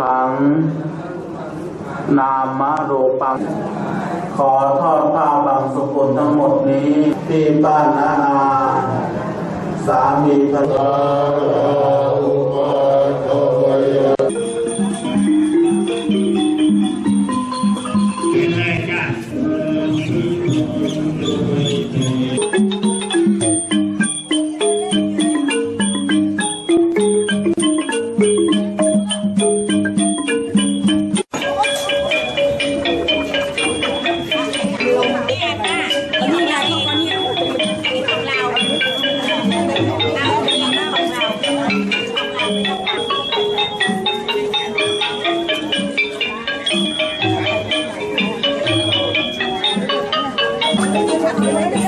ขังนามรูปัง ขอทอดผ้าบางสกุลทั้งหมดนี้ ที่บ้านนาอา สามีภรรยาเป็น 来的。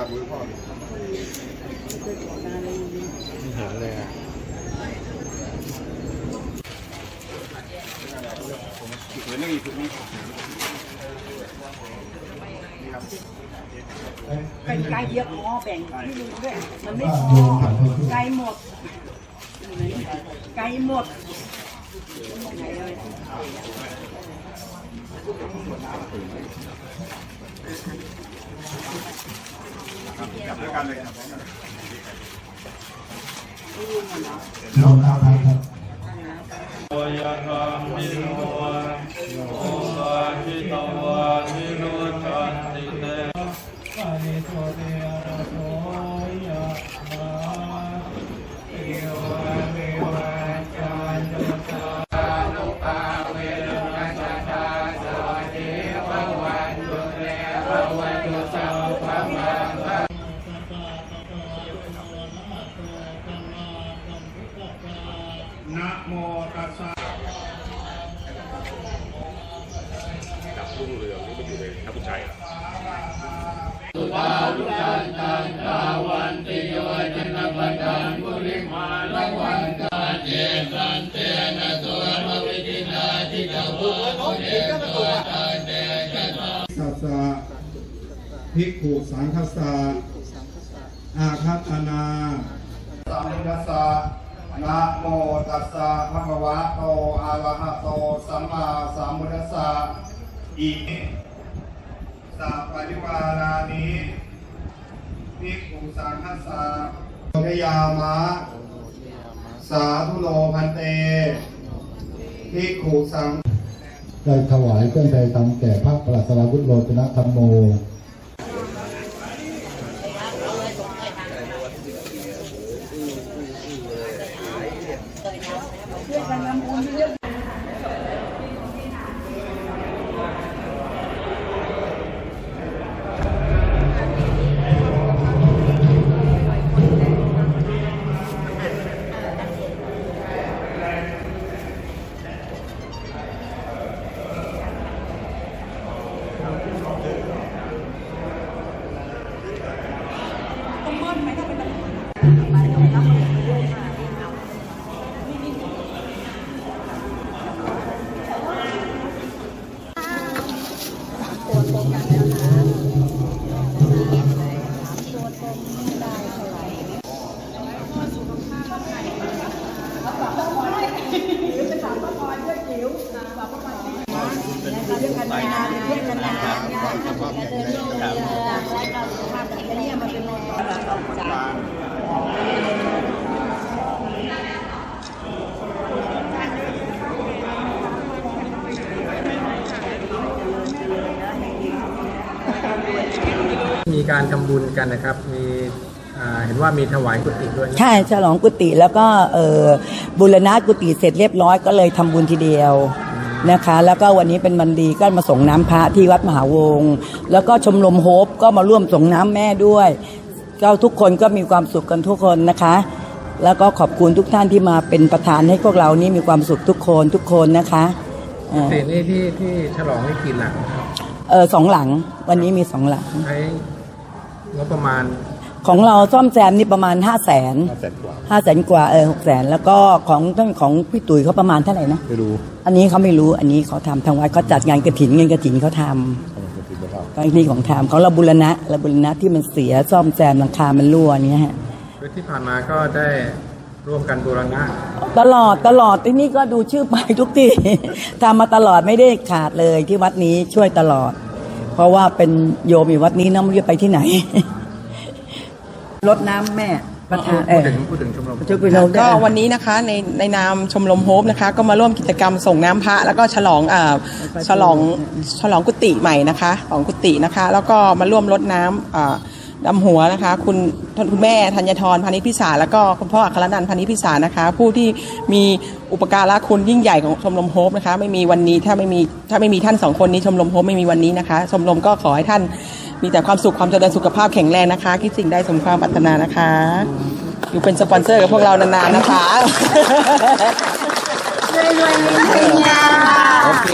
ตามมือพ่อดิเป็นไก่เดียวพอแบ่งที่นึงด้วยมันไม่พอไก่หมดไก่หมดโย คะมิโนโรุ่งเรืองนี่มันอยู่ในทัพพุชัยเหรอสัสสะภิกขุสังคสะอาคัตนาสัมพุทธัสสะนะโมตัสสะภะคะวะโตอะระหะโตสัมมาสัมพุทธัสสะ อิสัพปริวารานิภิกขุสังคสะโยยามะ สาธุโลพันเตภิกขุสังได้ถวายเครื่องไทยธรรมแก่พระปรัสราวุธโรจนธรรมโม น มีการทำบุญกันนะครับ มีอ่าเห็นว่ามีถวายกุฏิด้วยนะใช่ฉลองกุฏิแล้วก็เออบุรณะกุฏิเสร็จเรียบร้อยก็เลยทำบุญทีเดียวนะคะ แล้วก็วันนี้เป็นวันดีก็มาส่งน้ำพระที่วัดมหาวงศ์แล้วก็ชมรมโฮปก็มาร่วมส่งน้ำแม่ด้วยก็ทุกคนก็มีความสุขกันทุกคนนะคะ แล้วก็ขอบคุณทุกท่านที่มาเป็นประธานให้พวกเรานี่มีความสุขทุกคนทุกคนนะคะเอ่อกุฏินี่ที่ที่ฉลองนี่กี่หลังครับเออสองหลังวันนี้มีสองหลังใช้ งบประมาณของเราซ่อมแซมนี่ประมาณห้าแสนห้าแสนกว่าเออหกแสนแล้วก็ของท่านของพี่ตุ๋ยเขาประมาณเท่าไหร่นะไม่รู้อันนี้เขาไม่รู้อันนี้เขาทำทางวัดเขาจัดงานกระถินเงินกระถินเขาทำก็นี่ของทำของเราบุรณะเราบุรณะที่มันเสียซ่อมแซมหลังคามันรั่วเนี่ยฮะโดยที่ผ่านมาก็ได้ร่วมกันบูรณะตลอดตลอดที่นี่ก็ดูชื่อไปทุกที่ทำมาตลอดไม่ได้ขาดเลยที่วัดนี้ช่วยตลอดเพ ราะว่าเป็นโยมอยู่วัดนี้นะไม่รู้จะไปที่ไหน รดน้ำแม่ประธานเอพูดอถึงพูดถึงชมรมช่วยไปเราก็วันนี้นะคะในในนามชมรมโฮปนะคะ ก็มาร่วมกิจกรรมส่งน้ำพระ แล้วก็ฉลองอ่าฉลองฉลองกุฏิใหม่นะคะของกุฏินะคะ แล้วก็มาร่วมรดน้ำอ่า ดำหัวนะคะ คุณคุณแม่ธัญทรพานิชพิสารแล้วก็คุณพ่ออัครนันท์พานิชพิสารนะคะ ผู้ที่มีอุปการะคุณยิ่งใหญ่ของชมรมโฮปนะคะ ไม่มีวันนี้ถ้าไม่มีถ้าไม่มีท่านสองคนนี้ชมรมโฮปไม่มีวันนี้นะคะ ชมรมก็ขอให้ท่านมีแต่ความสุขความเจริญสุขภาพแข็งแรงนะคะ คิดสิ่งใดสมความปรารถนานะคะ อยู่เป็นสปอนเซอร์กับพวกเรานานๆนะคะรวยๆเงินๆโอเค